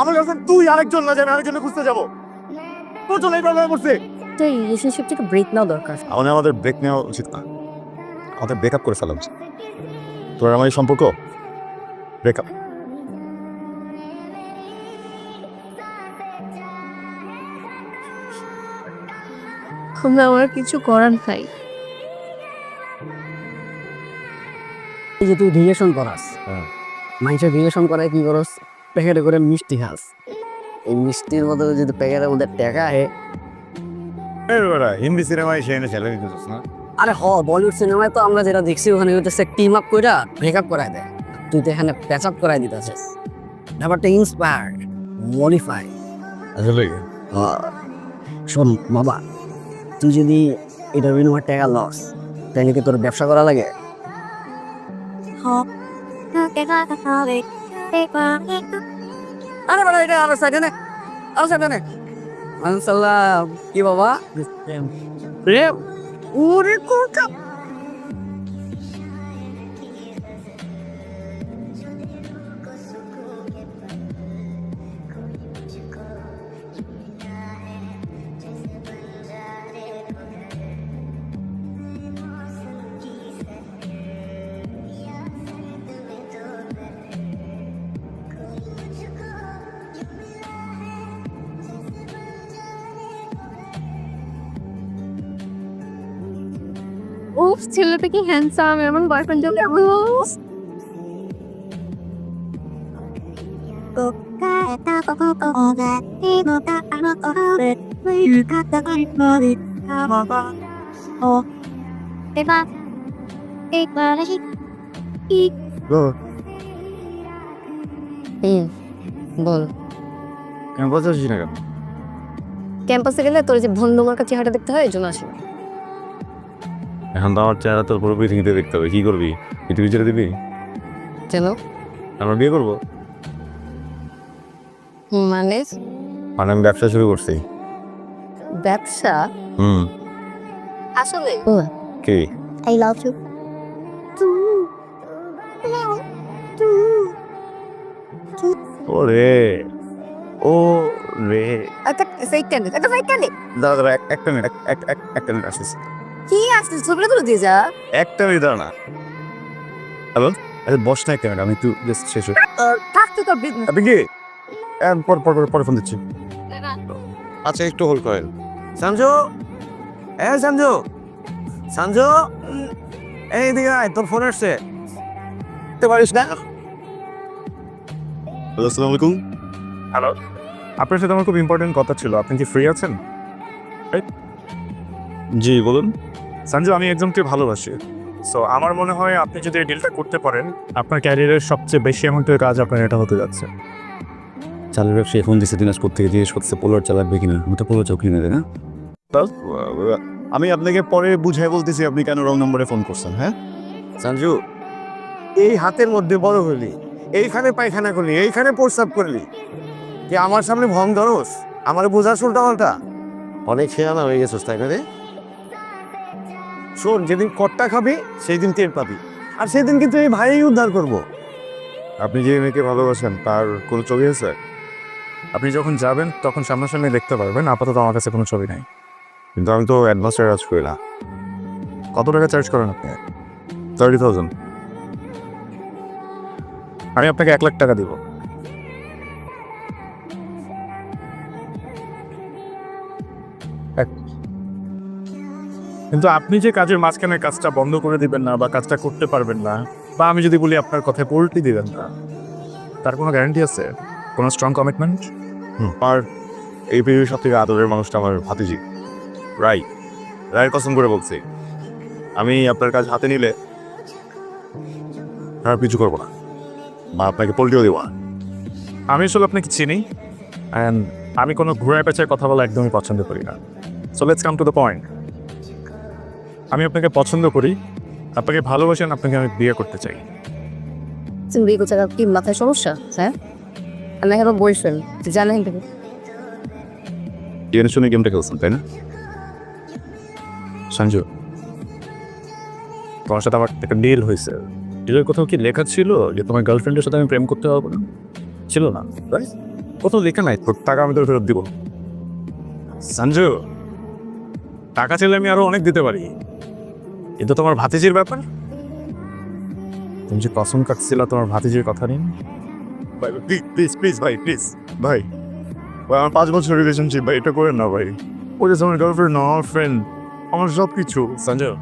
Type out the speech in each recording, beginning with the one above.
আমার গার্লফ্রেন্ড তুই আরেকজন না জানি আরেকজনে খুঁজতে যাব। তোর জন্য এই প্রবলেমে পড়ছে তো এই রিলেশনশিপটা একটু ব্রেক নাও দরকার। আমাদের আমাদের ব্রেক নেওয়া উচিত না। আমাদের ব্রেকআপ করে ফেলা উচিত। তোর আমার এই সম্পর্ক? ব্রেকআপ আমরা আমার কিছু করার নাই। এই যে তুই রিলেশন করাস। হ্যাঁ। মানুষের রিলেশন করায় কি করস? প্যাকেটে করে মিষ্টি খাস। এই মিষ্টির মধ্যে যদি প্যাকেটের মধ্যে টাকা হে হিন্দি সিনেমায় সে এনে না? আরে হ বলিউড সিনেমায় তো আমরা যেটা দেখছি ওখানে হইতেছে টিম আপ কইরা ব্রেকআপ করায় দেয়। তুই তো এখানে প্যাচ আপ করাই দিতেছিস। ব্যাপারটা ইন্সপায়ার মডিফাই আসলে শোন বাবা তুই যদি এটার বিনিময়ে টাকা লস তাহলে কি তোর ব্যবসা করা লাগে? আরে বাবা, এটা আর সাইডে নে, আর সাইডে নে। মানসাল্লাহ, কি বাবা? প্রেম ওরে কোকা উফ ছেলেটা কি হ্যান্ডসাম এমন বয়ফ্রেন্ড জন্য বল। না কেন? ক্যাম্পাসে গেলে তোর যে ভন্ড মার্কা চেহারা দেখতে হয় এই জন্য আসি না। এখন তো আমার চেহারা তোর পুরো পৃথিবীতে দেখতে হবে। কি করবি? পৃথিবী ছেড়ে দিবি? কেন আমরা বিয়ে করব? মানে? মানে আমি ব্যবসা শুরু করছি। ব্যবসা? হুম। আসলে? কি? আই লাভ ইউ ওরে। ও রে একটা সেকেন্ড একটা সেকেন্ড এক- একটা মিনিট এক- এক- এক- একটা মিনিট আসিস আসছিস ছবিটা তুলে দিয়ে যা। একটা মিনিট দাঁড়া না। হ্যালো আচ্ছা বস না একটা মিনিট আমি একটু জাস্ট শেষ হই। থাকতে তোর বিজনেস আপনি কি? পর পর পর- পরে ফোন দিচ্ছি। আচ্ছা একটু হোল্ড করেন। সঞ্জু এ সঞ্জু সঞ্জু এই দিকে আয় তোর ফোন আসছে। দেখতে পারিস না? আসসালামু আলাইকুম। হ্যালো। আপনার সাথে আমার খুব ইম্পর্টেন্ট কথা ছিল। আপনি কি ফ্রি আছেন? জি বলুন। সঞ্জু আমি একজনকে ভালোবাসি। সো আমার মনে হয় আপনি যদি এই ডিলটা করতে পারেন আপনার ক্যারিয়ারের সবচেয়ে বেশি অ্যামাউন্টের কাজ আপনার এটা হতে যাচ্ছে। চালের ব্যবসায়ী ফোন দিচ্ছে দিনাজপুর থেকে জিজ্ঞেস করছে পোলার চালাকবে কিনা? আমি তো পোলার চাও কিনে দেয় না? আমি আপনাকে পরে বুঝাই বলতেছি আপনি কেন রং নম্বরে ফোন করছেন হ্যাঁ? সঞ্জু এই হাতের মধ্যে বড় হলি এইখানে পায়খানা করলি এইখানে প্রস্তাব করলি। কি আমার সামনে ভং ধরস আমার বোঝা পাল্টা। অনেক খেয়ালা হয়ে গেছিস তাই না রে? শোন যেদিন কট্টা খাবি সেই দিন টের পাবি। আর সেদিন কিন্তু এই ভাই উদ্ধার করব। আপনি যে মেয়েকে ভালোবাসেন তার কোনো ছবি আছে? আপনি যখন যাবেন তখন সামনাসামনি দেখতে পারবেন আপাতত আমার কাছে কোনো ছবি নাই। কিন্তু আমি তো অ্যাডভান্স চার্জ করি না। কত টাকা চার্জ করেন আপনি? Thirty thousand. আমি আপনাকে এক লাখ টাকা দিব। কিন্তু আপনি যে কাজের মাঝখানে কাজটা বন্ধ করে দিবেন না বা কাজটা করতে পারবেন না বা আমি যদি বলি আপনার কথায় পোল্টি দিবেন না তার কোনো গ্যারান্টি আছে? কোনো স্ট্রং কমিটমেন্ট আর এই পৃথিবীর সব থেকে আদরের মানুষটা আমার ভাতিজি। রাই রায়ের কসম করে বলছি আমি আপনার কাজ হাতে নিলে আর কিছু করব না। বা আপনাকে পোল্টিও দেবো না। আমি আসলে আপনাকে চিনি অ্যান্ড আমি কোনো ঘোড়ায় পেঁচায় কথা বলা একদমই পছন্দ করি না। So let's come to the point আমি আপনাকে পছন্দ করি। আপনাকে ভালোবাসেন আপনাকে আমি বিয়ে করতে চাই। তুমি বিয়ে করছে কি মাথায় সমস্যা? হ্যাঁ? আমি এখন বয়ফ্রেন্ড জানেন তুমি জেনে শুনে গেমটা খেলছেন তাই না? সঞ্জু তোমার সাথে আমার একটা ডিল হয়েছে। ডিলের কোথাও কি লেখা ছিল যে তোমার গার্লফ্রেন্ডের সাথে আমি প্রেম করতে পারব না? ছিল না কোথাও লেখা নাই। তোর টাকা আমি তোর ফেরত দিব। সঞ্জু টাকা চাইলে আমি আরও অনেক দিতে পারি। কিন্তু তোমার ভাতিজির ব্যাপার? তুমি যে কসম কাটছিল তোমার ভাতিজির কথা নিন ভাই প্লিজ প্লিজ ভাই প্লিজ ভাই। ভাই আমার পাঁচ বছর রিলেশনশিপ ভাই এটা করেন না ভাই। ও যে আমার গার্লফ্রেন্ড না আমার ফ্রেন্ড আমার সব কিছু সঞ্জয়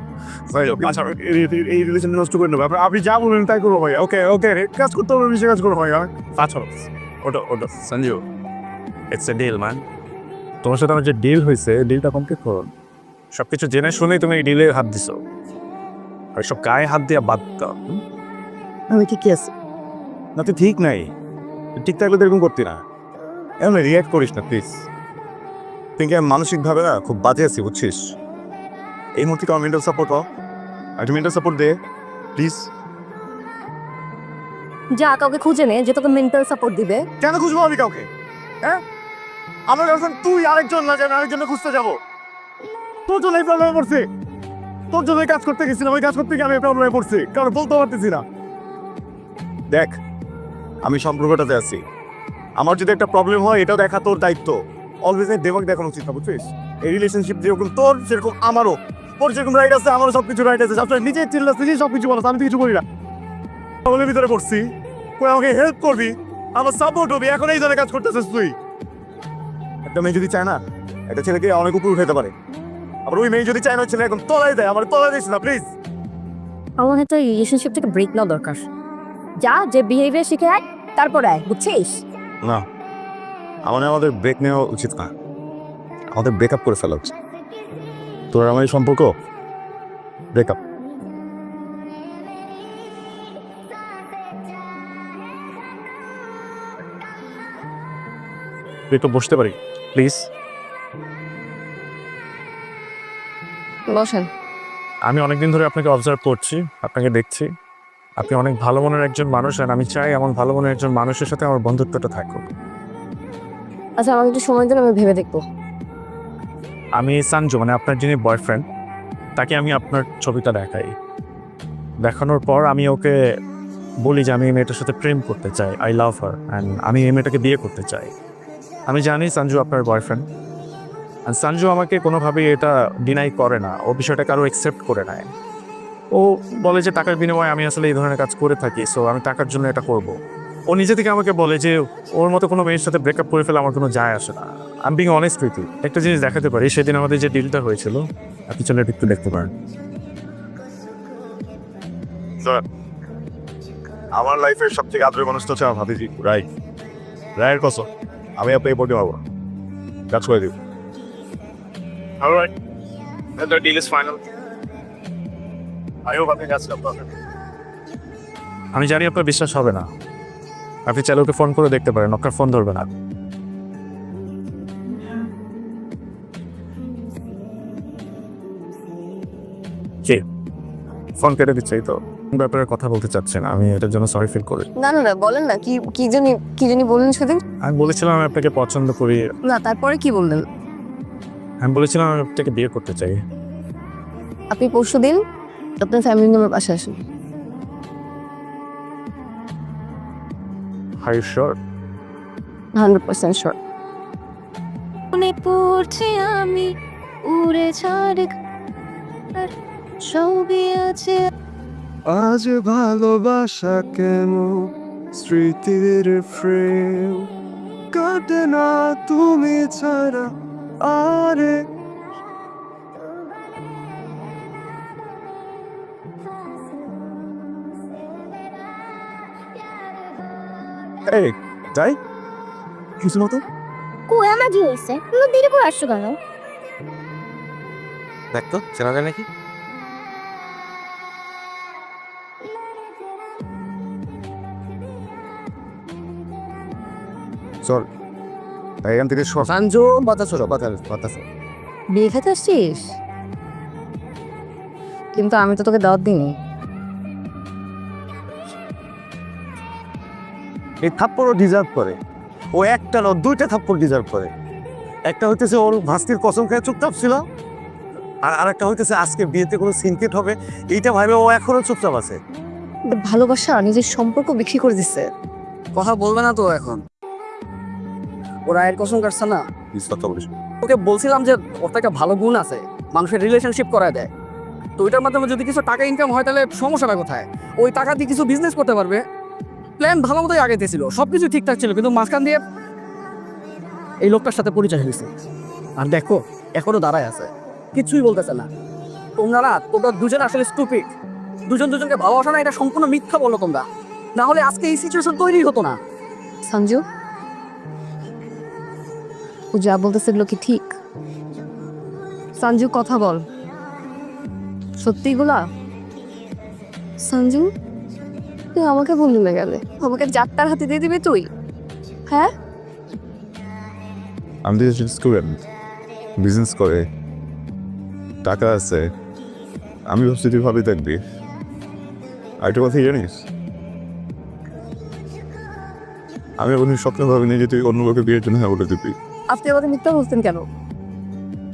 ভাই এই- রিলেশন নষ্ট করে নেব আপনি- আপনি যা বলবেন তাই করব ভাই। ওকে ওকে কাজ করতে হবে কাজ করব ভাই আচ্ছা ওটা ওটা। Sanju it's a deal man তোমার সাথে আমার যে ডিল হয়েছে ডিলটা কমপ্লিট করুন সব কিছু জেনে শুনেই তুমি এই ডিলে হাত দিছো। আর সব গায়ে হাত দিয়ে বাদ দাও? আমি ঠিকই আছি। না তুই ঠিক নাই। ঠিক থাকলে তো এরকম করতি না। এমন রিয়াক্ট করিস না প্লিজ তুই কি আমি মানসিকভাবে না খুব বাজে আছি বুঝছিস? এই মুহূর্তে আমার মেন্টাল সাপোর্ট হ আর মেন্টাল সাপোর্ট দে প্লিজ যা কাউকে খুঁজে নে যে তোকে মেন্টাল সাপোর্ট দিবে। কেন খুঁজবো আমি কাউকে? হ্যাঁ? আমার গার্লফ্রেন্ড তুই আরেকজন না জানি আরেকজনে খুঁজতে যাব। তোর এই প্রবলেমে পড়ছি তোর জন্য কাজ করতে গেছিলাম, ওই কাজ করতে গিয়ে আমি প্রবলেমে পড়ছি, কারণ বলতে পারতেছি না। দেখ, আমি সম্পর্কটাতে আছি। আমার যদি একটা প্রবলেম হয়, এটাও দেখা তোর দায়িত্ব। অলওয়েজ দেমাক দেখানো উচিত না বুঝছিস? এই রিলেশনশিপ যেরকম তোর, সেরকম আমারও। তোর যেরকম রাইট আছে, আমারও সব কিছু রাইট আছে। সবসময় নিজে চিল্লাস নিজেই সব কিছু বলাস আমি তো কিছু করি না। প্রবলেমের ভিতরে পড়ছি। তুই আমাকে হেল্প করবি, আমার সাপোর্ট হবে, এখন এই ধরনের কাজ করতেছিস তুই। একটা মেয়ে যদি চায় না, একটা ছেলেকে অনেক উপর উঠাতে পারে। আবার ওই মেয়ে যদি চায় না ওই ছেলে এখন তলায় দেয় আমার তলায় দিস না প্লিজ আমার এই রিলেশনশিপ থেকে ব্রেক নেওয়া দরকার। যা যে বিহেভিয়ার শিখে আয় তারপর আয় বুঝছিস? না আমার আমাদের ব্রেক নেওয়া উচিত না। আমাদের ব্রেকআপ করে ফেলা উচিত। তোর আর আমার এই সম্পর্ক ব্রেকআপ একটু বসতে পারি প্লিজ বসেন। আমি অনেকদিন ধরে আপনাকে অবজার্ভ করছি আপনাকে দেখছি। আপনি অনেক ভালো মনের একজন মানুষ আর আমি চাই এমন ভালো মনের একজন মানুষের সাথে আমার বন্ধুত্বটা থাকুক। আচ্ছা আমাকে একটু সময় দিন আমি ভেবে দেখব। আমি সানজু মানে আপনার যিনি বয়ফ্রেন্ড তাকে আমি আপনার ছবিটা দেখাই। দেখানোর পর আমি ওকে বলি যে আমি এই মেয়েটার সাথে প্রেম করতে চাই আই লাভ হার অ্যান্ড আমি এই মেয়েটাকে বিয়ে করতে চাই। আমি জানি সঞ্জু আপনার বয়ফ্রেন্ড সঞ্জু আমাকে কোনোভাবেই এটা ডিনাই করে না। ও বিষয়টাকে আরও অ্যাকসেপ্ট করে নেয় ও বলে যে, টাকার বিনিময়ে আমি আসলে এই ধরনের কাজ করে থাকি সো আমি টাকার জন্য এটা করব। ও নিজে থেকে আমাকে বলে যে, ওর মতো কোনো মেয়ের সাথে ব্রেকআপ করে ফেলে আমার কোনো যায় আসে না। আমি বিং অনেস্ট উইথ একটা জিনিস দেখাতে পারি, সেদিন আমাদের যে ডিলটা হয়েছিল, আপনি চলে একটু দেখতে পারেন। আমার লাইফের সব থেকে আদরের মানুষটা হচ্ছে আমার ভাতিজি, রায়। রায়ের কসম, আমি আপনাকে বলতে পারব। কাজ করে দিব Alright. Then the deal is final. I hope আপনি কাজটা পাবেন। আমি জানি আপনার বিশ্বাস হবে না। আপনি চাইলে ওকে ফোন করে দেখতে পারেন ওকে ফোন ধরবে না। ফোন কেটে দিচ্ছে এই তো। ব্যাপারে কথা বলতে চাচ্ছি না আমি এটার জন্য সরি ফিল করি। না না না বলেন না কি কি জানি কি জানি বললেন সেদিন? আমি বলেছিলাম আমি আপনাকে পছন্দ করি। না তারপরে কি বললেন? আমি বলেছিলাম আমি আপনাকে বিয়ে করতে চাই। আপনি পরশু দিন আপনার ফ্যামিলি নিয়ে আমার বাসায় আসেন। Hi sure hundred percent sure মনে পড়ছে আমি উড়ে ছাড় ছবি আছে। আজ ভালোবাসা কেন স্মৃতির ফ্রেম? কাটে না তুমি ছাড়া আরে এই যাই। কিছু মতো কই আমার কি হয়েছে? তুমি দেরি করে আসছো কেন? দেখ তো চেনা যায় নাকি? চল। এখান থেকে সানজু বাতাস বাতাস বাতাস বিয়ে খেতে আসছিস? কিন্তু আমি তো তোকে দাওয়াত দিইনি। এই থাপ্পড়ও ডিজার্ভ করে। ও একটা না দুইটা থাপ্পড় ডিজার্ভ করে। একটা হইতেছে ওর ভাস্তির কসম খেয়ে চুপচাপ ছিল আর আরেকটা হইতেছে আজকে বিয়েতে কোনো সিনকেট হবে এইটা ভাবে ও এখনও চুপচাপ আছে। ভালোবাসা নিজের সম্পর্ক বিক্রি করে দিচ্ছে কথা বলবে না তো এখন। ওরা এর কসম কাটছে না। ওকে বলছিলাম যে ওর তো একটা ভালো গুণ আছে মানুষের রিলেশনশিপ করায় দেয়। তো ওইটার মাধ্যমে যদি কিছু টাকা ইনকাম হয় তাহলে সমস্যাটা কোথায়? ওই টাকা দিয়ে কিছু বিজনেস করতে পারবে। প্ল্যান ভালো মতোই আগে ছিল সব কিছু ঠিকঠাক ছিল কিন্তু মাঝখান দিয়ে এই লোকটার সাথে পরিচয় হয়েছে আর দেখো এখনও দাঁড়ায় আছে। কিছুই বলতেছে না। তোমরা না তোমরা দুজন আসলে স্টুপিড দুজন দুজনকে ভালোবাসা না এটা সম্পূর্ণ মিথ্যা বলো তোমরা। না হলে আজকে এই সিচুয়েশন তৈরি হতো না। সঞ্জু ও যা বলতেছে এগুলো কি ঠিক? সঞ্জু, কথা বল। সত্যি গুলা সঞ্জু, তুই আমাকে বললি না গেলে আমাকে যাত্রার হাতে দিয়ে দিবি তুই? হ্যাঁ? আমি তো স্টুডেন্ট বিজনেস করে, টাকা আছে। আমি ভাবছি তুই ভাবি থাকবি। আর একটা কথা জানিস? আমি কোনো স্বপ্ন ভাবিনি যে তুই অন্য কাউকে বিয়ের জন্য হ্যাঁ বলে দিবি। আপনি আমাকে মিথ্যা বলছেন কেন?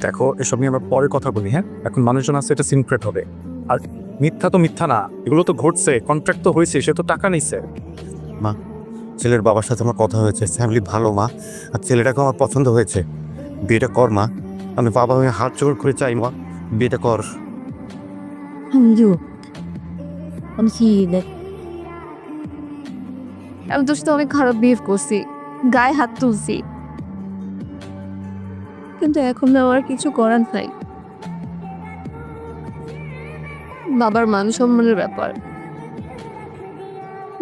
দেখো এসব নিয়ে আমরা পরে কথা বলি হ্যাঁ? এখন মানুষজন আছে এটা সিনক্রেট হবে। আর মিথ্যা তো মিথ্যা না এগুলো তো ঘটছে কন্ট্রাক্ট তো হয়েছে সে তো টাকা নিছে মা ছেলের বাবার সাথে আমার কথা হয়েছে ফ্যামিলি ভালো মা আর ছেলেটাকে আমার পছন্দ হয়েছে। বিয়েটা কর মা আমি বাবা হয়ে হাত জোর করে চাই মা বিয়েটা কর। আমি কি আমি তোর সাথে অনেক খারাপ বিহেভ করছি গায়ে হাত তুলছি। কিন্তু এখন আমার কিছু করার নাই। বাবার মান সম্মানের ব্যাপার।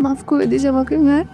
মাফ করে দিস আমাকে হ্যাঁ?